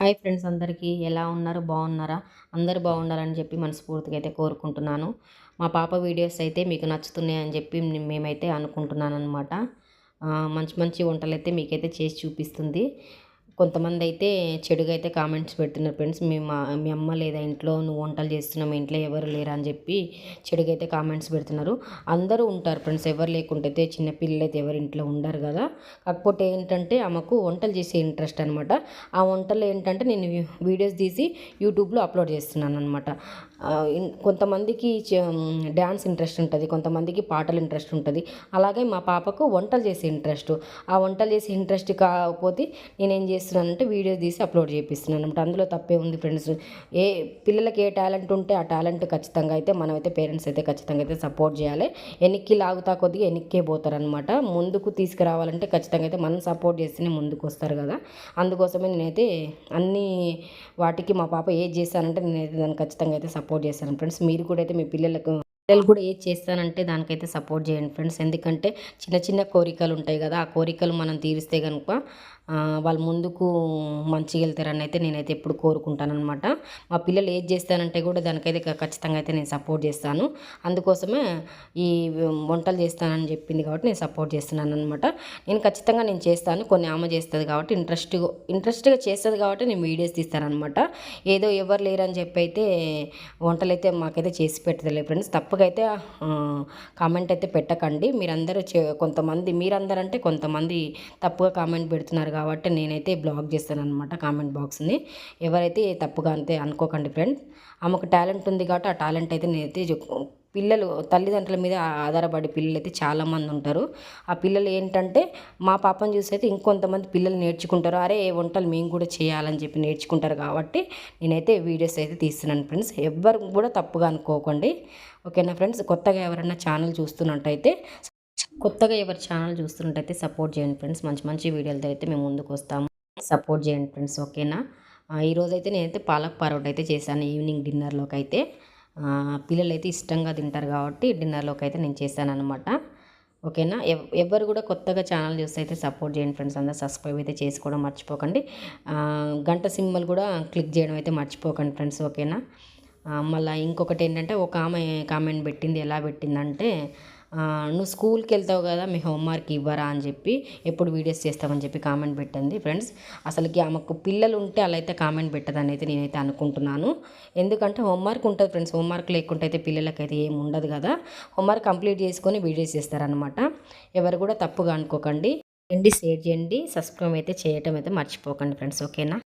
Hi friends అందరికీ ఎలా ఉన్నారు? బాగున్నారా? అందరు బాగుండాలని చెప్పి మనస్ఫూర్తిగా అయితే కోరుకుంటున్నాను. మా పాప వీడియోస్ అయితే మీకు నచ్చుతున్నాయని చెప్పి మేమైతే అనుకుంటున్నాను అనమాట మంచి మంచి వంటలు అయితే మీకైతే చేసి చూపిస్తుంది. కొంతమంది అయితే చెడుగా అయితే కామెంట్స్ పెడుతున్నారు ఫ్రెండ్స్. మీ మా మీ అమ్మ లేదా ఇంట్లో నువ్వు వంటలు చేస్తున్నావు ఇంట్లో ఎవరు లేరా అని చెప్పి చెడుగా అయితే కామెంట్స్ పెడుతున్నారు. అందరూ ఉంటారు ఫ్రెండ్స్ ఎవరు లేకుంటే చిన్న పిల్లలు అయితే ఎవరు ఇంట్లో ఉండరు కదా. కాకపోతే ఏంటంటే ఆమెకు వంటలు చేసే ఇంట్రెస్ట్ అనమాట ఆ వంటలు ఏంటంటే నేను వీడియోస్ తీసి యూట్యూబ్లో అప్లోడ్ చేస్తున్నాను అనమాట కొంతమందికి డ్యాన్స్ ఇంట్రెస్ట్ ఉంటుంది కొంతమందికి పాటలు ఇంట్రెస్ట్ ఉంటుంది. అలాగే మా పాపకు వంటలు చేసే ఇంట్రెస్ట్. ఆ వంటలు చేసే ఇంట్రెస్ట్ కాకపోతే నేనేం చేస్తున్నానంటే వీడియో తీసి అప్లోడ్ చేపిస్తున్నాను అనమాట అందులో తప్పే ఉంది ఫ్రెండ్స్. ఏ పిల్లలకి ఏ టాలెంట్ ఉంటే ఆ టాలెంట్ ఖచ్చితంగా అయితే మనమైతే పేరెంట్స్ అయితే ఖచ్చితంగా అయితే సపోర్ట్ చేయాలి. ఎనిక్కి లాగుతా కొద్దిగా ఎనిక్కే పోతారనమాట ముందుకు తీసుకురావాలంటే ఖచ్చితంగా అయితే మనం సపోర్ట్ చేస్తేనే ముందుకు వస్తారు కదా. అందుకోసమే నేనైతే అన్ని వాటికి మా పాప ఏది చేస్తానంటే నేనైతే దాన్ని ఖచ్చితంగా అయితే సపోర్ట్ సపోర్ట్ చేస్తాను ఫ్రెండ్స్. మీరు కూడా అయితే మీ పిల్లలకు పిల్లలు కూడా ఏది చేస్తానంటే దానికైతే సపోర్ట్ చేయండి ఫ్రెండ్స్. ఎందుకంటే చిన్న చిన్న కోరికలు ఉంటాయి కదా. ఆ కోరికలు మనం తీరిస్తే కనుక వాళ్ళు ముందుకు మంచిగా వెళ్తారని అయితే నేనైతే ఎప్పుడు కోరుకుంటాను అనమాట మా పిల్లలు ఏది చేస్తానంటే కూడా దానికైతే ఖచ్చితంగా అయితే నేను సపోర్ట్ చేస్తాను. అందుకోసమే ఈ వంటలు చేస్తానని చెప్పింది కాబట్టి నేను సపోర్ట్ చేస్తున్నాను అనమాట నేను ఖచ్చితంగా నేను చేస్తాను. కొన్ని ఆమె చేస్తుంది కాబట్టి ఇంట్రెస్ట్ ఇంట్రెస్ట్గా చేస్తుంది కాబట్టి నేను వీడియోస్ తీస్తాను అనమాట ఏదో ఎవరు లేరని చెప్పి అయితే వంటలు అయితే మాకైతే చేసి పెట్టదులే ఫ్రెండ్స్. తప్పకైతే కామెంట్ అయితే పెట్టకండి. మీరందరూ కొంతమంది మీరందరంటే కొంతమంది తప్పుగా కామెంట్ పెడుతున్నారు కాబట్టి నేనైతే బ్లాక్ చేస్తాను అనమాట కామెంట్ బాక్స్ని. ఎవరైతే తప్పుగా అంతే అనుకోకండి ఫ్రెండ్. ఆమెకు టాలెంట్ ఉంది కాబట్టి ఆ టాలెంట్ అయితే నేనైతే పిల్లలు తల్లిదండ్రుల మీద ఆధారపడి పిల్లలు అయితే చాలామంది ఉంటారు. ఆ పిల్లలు ఏంటంటే మా పాపను చూసి అయితే ఇంకొంతమంది పిల్లలు నేర్చుకుంటారు. అరే ఏ వంటలు మేము కూడా చేయాలని చెప్పి నేర్చుకుంటారు కాబట్టి నేనైతే వీడియోస్ అయితే తీస్తున్నాను ఫ్రెండ్స్. ఎవ్వరు కూడా తప్పుగా అనుకోకండి. ఓకేనా ఫ్రెండ్స్? కొత్తగా ఎవరైనా ఛానల్ చూస్తున్నట్టయితే కొత్తగా ఎవరి ఛానల్ చూస్తున్నట్టయితే సపోర్ట్ చేయండి ఫ్రెండ్స్. మంచి మంచి వీడియోలతో అయితే మేము ముందుకు వస్తాము. సపోర్ట్ చేయండి ఫ్రెండ్స్ ఓకేనా? ఈరోజు అయితే నేనైతే పాలక్ పరోటా అయితే చేశాను. ఈవినింగ్ డిన్నర్లోకి అయితే పిల్లలు అయితే ఇష్టంగా తింటారు కాబట్టి డిన్నర్లోకి అయితే నేను చేశాను అనమాట ఓకేనా? ఎవరు కూడా కొత్తగా ఛానల్ చూస్తే అయితే సపోర్ట్ చేయండి ఫ్రెండ్స్. అందరూ సబ్స్క్రైబ్ అయితే చేసుకోవడం మర్చిపోకండి. గంట సింబల్ కూడా క్లిక్ చేయడం అయితే మర్చిపోకండి ఫ్రెండ్స్ ఓకేనా? మళ్ళీ ఇంకొకటి ఏంటంటే ఒక ఆమె కామెంట్ పెట్టింది ఎలా పెట్టిందంటే నువ్వు స్కూల్కి వెళ్తావు కదా మీ హోంవర్క్ ఇవ్వరా? అని చెప్పి ఎప్పుడు వీడియోస్ చేస్తామని చెప్పి కామెంట్ పెట్టింది ఫ్రెండ్స్. అసలుకి ఆమెకు పిల్లలు ఉంటే అలా అయితే కామెంట్ పెట్టదని అయితే నేనైతే అనుకుంటున్నాను. ఎందుకంటే హోంవర్క్ ఉంటుంది ఫ్రెండ్స్ హోంవర్క్ లేకుంటే అయితే పిల్లలకైతే ఏమి ఉండదు కదా. హోంవర్క్ కంప్లీట్ చేసుకొని వీడియోస్ చేస్తారనమాట ఎవరు కూడా తప్పుగా అనుకోకండి. షేర్ చేయండి సబ్స్క్రైబ్ అయితే చేయటం అయితే మర్చిపోకండి ఫ్రెండ్స్ ఓకేనా?